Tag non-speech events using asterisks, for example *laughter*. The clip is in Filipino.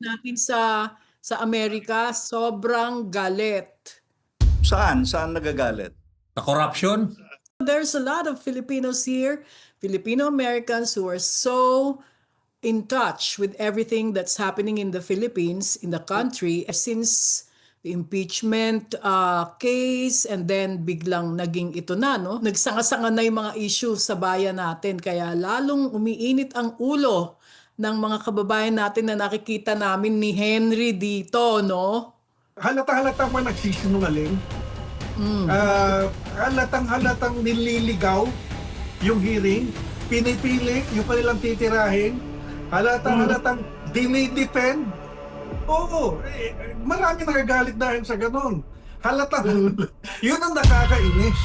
natin sa sa Amerika, sobrang galit. Saan? Saan nagagalit? Sa corruption? There's a lot of Filipinos here, Filipino Americans who are so in touch with everything that's happening in the Philippines, in the country, since the impeachment uh, case and then biglang naging ito na, no? Nagsanga-sanga na yung mga issue sa bayan natin. Kaya lalong umiinit ang ulo ng mga kababayan natin na nakikita namin ni Henry dito, no? halata-halatang pa nagsisinungaling. Mm. Ah, halatang-halatang nililigaw yung hearing. Pinipili yung kanilang titirahin. Halatang-halatang dinidepend. Oo, eh, marami nagagalit dahil sa ganun. Halatang, *laughs* yun ang nakakainis.